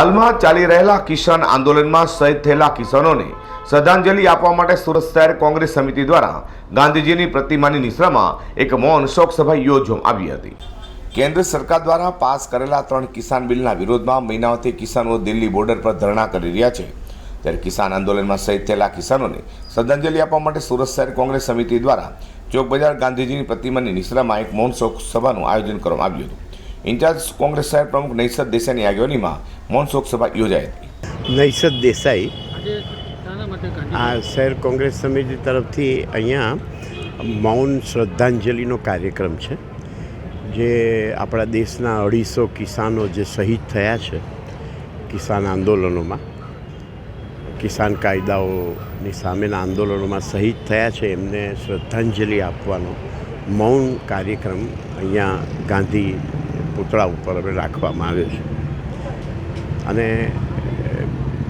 હાલમાં ચાલી રહેલા કિસાન આંદોલનમાં શહીદ થયેલા કિસાનોને શ્રદ્ધાંજલિ આપવા માટે સુરત શહેર કોંગ્રેસ સમિતિ દ્વારા ગાંધીજીની પ્રતિમાની નિશ્રામાં એક મૌન શોક સભા યોજવામાં આવી હતી. કેન્દ્ર સરકાર દ્વારા પાસ કરેલા ત્રણ કિસાન બિલના વિરોધમાં મહિનાઓથી કિસાનો દિલ્હી બોર્ડર પર ધરણા કરી રહ્યા છે. ત્યારે કિસાન આંદોલનમાં શહીદ થયેલા કિસાનોને શ્રદ્ધાંજલિ આપવા માટે સુરત શહેર કોંગ્રેસ સમિતિ દ્વારા ચોક બજાર ગાંધીજીની પ્રતિમાની નિશ્રામાં એક મૌન શોક સભાનું આયોજન કરવામાં આવ્યું હતું. ઇન્ચાર્જ કોંગ્રેસ શહેર પ્રમુખ નૈસદ દેસાઈની આગેવાનીમાં મૌન શોક સભા યોજાઈ હતી. નૈસદ દેસાઈ આજે શાના માટે ગાંધી આ શહેર કોંગ્રેસ સમિતિ તરફથી અહીંયા મૌન શ્રદ્ધાંજલિનો કાર્યક્રમ છે જે આપણા દેશના અઢીસો કિસાનો જે શહીદ થયા છે કિસાન આંદોલનોમાં કિસાન કાયદાઓની સામેના આંદોલનોમાં શહીદ થયા છે એમને શ્રદ્ધાંજલિ આપવાનો મૌન કાર્યક્રમ અહીંયા ગાંધી પૂતળા ઉપર હવે રાખવામાં આવ્યો છે. અને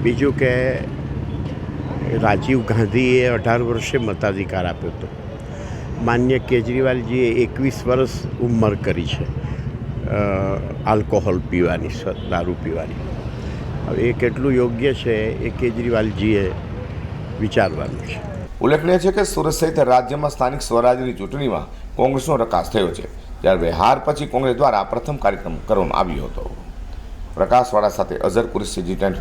બીજું કે, રાજીવ ગાંધીએ અઢાર વર્ષે મતાધિકાર આપ્યો હતો. માન્ય કેજરીવાલજીએ એકવીસ વર્ષ ઉંમર કરી છે આલ્કોહોલ પીવાની દારૂ પીવાની. હવે એ કેટલું યોગ્ય છે એ કેજરીવાલજીએ વિચારવાનું છે. ઉલ્લેખનીય છે કે સુરત સહિત રાજ્યમાં સ્થાનિક સ્વરાજ્યની ચૂંટણીમાં કોંગ્રેસનો રકાસ થયો છે, જ્યારે હાર પછી કોંગ્રેસ દ્વારા પ્રથમ કાર્યક્રમ કરવામાં આવ્યો હતો. પ્રકાશવાળા સાથે અઝર કુરેશી ટેન્ટ